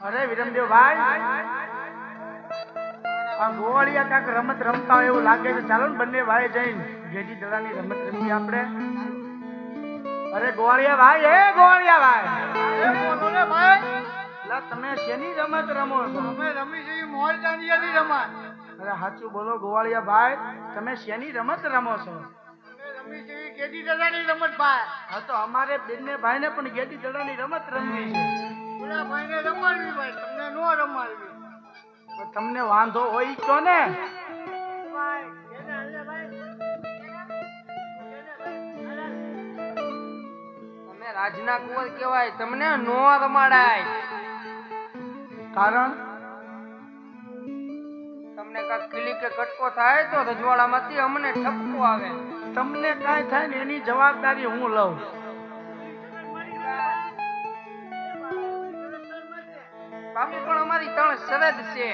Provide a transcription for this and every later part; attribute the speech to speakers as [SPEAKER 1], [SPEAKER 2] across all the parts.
[SPEAKER 1] અરે વિરમદેવ ભાઈ આ ગોવાળિયા કાંક રમત રમતા હોય એવું લાગે છે. ચાલો ને બંને ભાઈ જઈને ગેડી દડાની રમત રમીએ આપણે. અરે ગોવાળિયા ભાઈ એ ગોવાળિયા ભાઈ લા તમે શેની રમત રમો? છો
[SPEAKER 2] અમે રમી છે મોર દાંડિયાની રમત.
[SPEAKER 1] અરે સાચું બોલો ગોવાળિયા ભાઈ તમે શેની રમત રમો છો?
[SPEAKER 2] રમી કેદી દાદાની રમત ભાઈ.
[SPEAKER 1] હા તો અમારે બંને ભાઈને પણ ગેડી દડાની રમત રમવી છે.
[SPEAKER 2] ભાઈને રમાડવી ભાઈ તમને નો રમાડવી.
[SPEAKER 1] તમને વાંધો હોય તો ને?
[SPEAKER 3] તમે રાજના કુંવર કહેવાય તમને નો રમાડાય.
[SPEAKER 1] કારણ?
[SPEAKER 3] તમને કાંઈક કિલી કે કટકો થાય તો રજવાડામાંથી અમને ઠપકો આવે.
[SPEAKER 1] તમને કાંઈ થાય ને એની જવાબદારી હું લઉં.
[SPEAKER 3] બાપુ પણ અમારી ત્રણ શરત છે.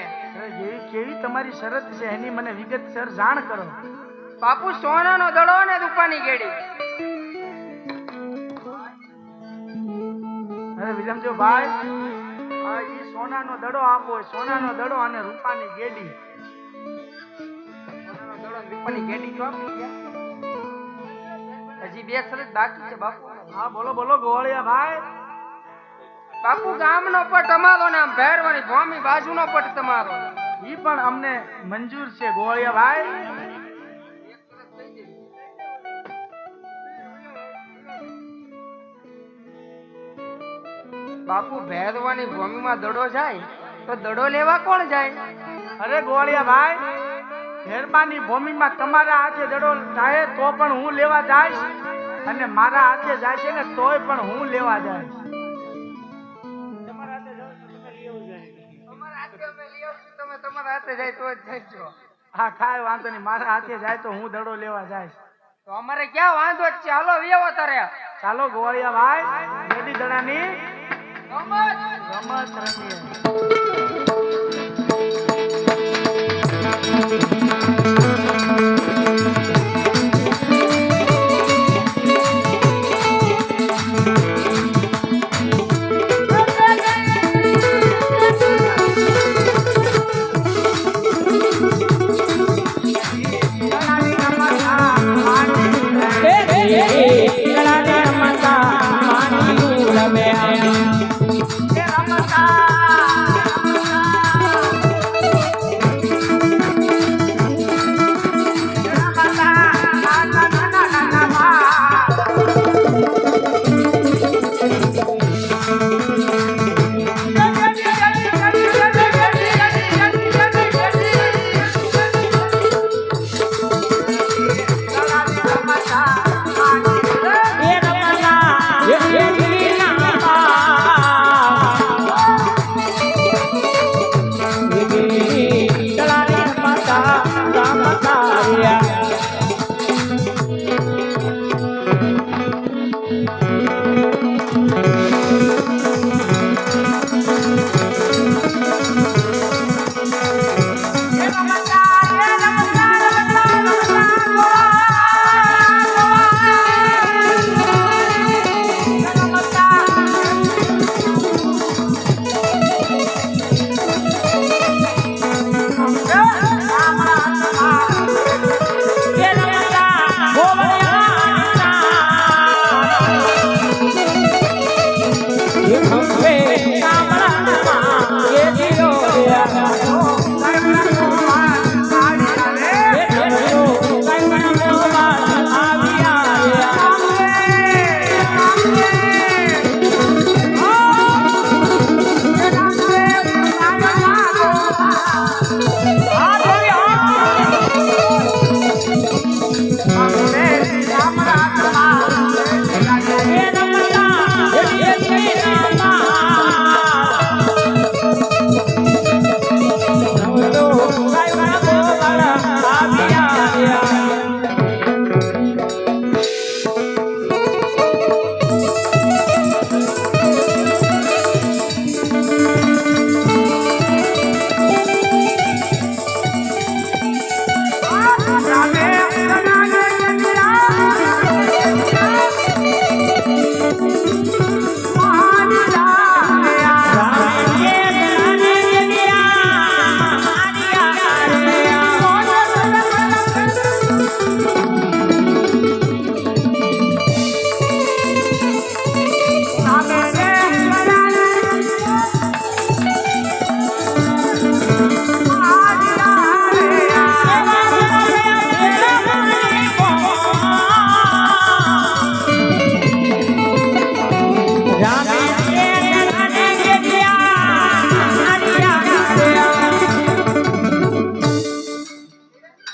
[SPEAKER 1] કેવી તમારી શરત છે? એની મને વિગતસર જાણ કરો.
[SPEAKER 3] બાપુ સોનાનો દડો ને રૂપાની ગેડી
[SPEAKER 1] અરે વિલમજો ભાઈ આ ઈ સોનાનો દડો આપો સોનાનો દડો અને રૂપાની ગેડી
[SPEAKER 3] સોનાનો દડો ને રૂપાની ગેડી આપી હજી બે શરત બાકી છે બાપુ.
[SPEAKER 1] હા બોલો બોલો ગોળિયા ભાઈ
[SPEAKER 3] બાપુ ગામનો પટ અમારો ને આમ ભેરવાની ભૂમિ બાજુનો પટ તમારો.
[SPEAKER 1] ઈ પણ અમને મંજૂર છે ગોળિયા ભાઈ
[SPEAKER 3] બાપુ ભેરવાની ભૂમિમાં દડો જાય તો દડો લેવા કોણ જાય?
[SPEAKER 1] અરે ગોળિયા ભાઈ મહેરબાની ભૂમિમાં તમારા હાથે દડો થાય તો પણ હું લેવા જાય અને મારા હાથે જાય છે ને તોય પણ હું લેવા જઈશ.
[SPEAKER 3] હાથે જાય તો જ
[SPEAKER 1] હા કાંઈ વાંધો નહીં. મારા હાથે જાય તો હું દડો લેવા જઈશ.
[SPEAKER 3] તો અમારે ક્યાં વાંધો જ છે? હાલો વ્યવો તારે.
[SPEAKER 1] ચાલો ગોળિયા ભાઈ ગેડી દડાની રમત રમીએ.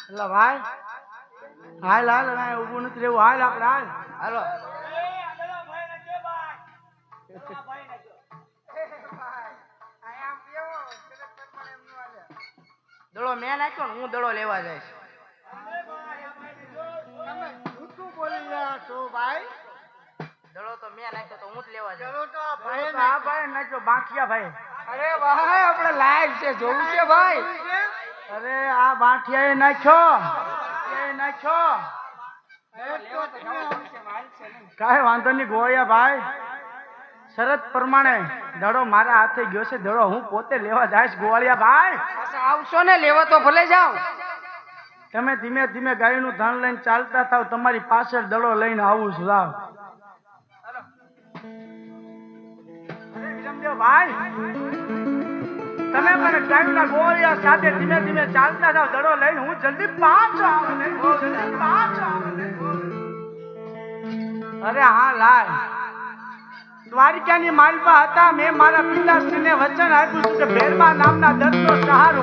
[SPEAKER 1] હાલ હાલ ના ઊભું નથી રહેવું. હાલ આપણે હાલ.
[SPEAKER 3] હાલો. દડો મેં નાખ્યો ને હું દડો લેવા જઈશ.
[SPEAKER 2] તમે જૂઠું બોલી રહ્યા છો ભાઈ
[SPEAKER 3] દડો તો મેં નાખ્યો તો હું જ લેવા જઈશ.
[SPEAKER 2] ચલો તો
[SPEAKER 1] ભાઈ નાખ્યો. બાંકિયા ભાઈ.
[SPEAKER 3] અરે ભાઈ આપણે લાયક છે જોવું છે ભાઈ.
[SPEAKER 1] અરે આ બાંઠિયા નાખ્યો. એ નાખ્યો. કાંઈ વાંધો નહીં ગોળિયા ભાઈ. શરત પ્રમાણે દડો મારા હાથે ગયો છે દડો હું પોતે લેવા જઈશ ગોળિયા ભાઈ.
[SPEAKER 3] આવશો ને લેવા તો ભલે જાઓ.
[SPEAKER 1] તમે ધીમે ધીમે ગાયનું ધન લઈને ચાલતા થાવ તમારી પાછળ દડો લઈને આવું છું લાવ. ભાઈ. તમે મને ટાઈમના ગોળિયા સાથે ધીમે ધીમે ચાલતા થાવ દડો લઈને હું જલ્દી પાછો આવું જલ્દી પાછો અરે હા લાય. દ્વારિકાની માલપા હતા મેં મારા પિતાશ્રીને વચન આપ્યું છે કે ભેરબા નામના દત્તનો સહાર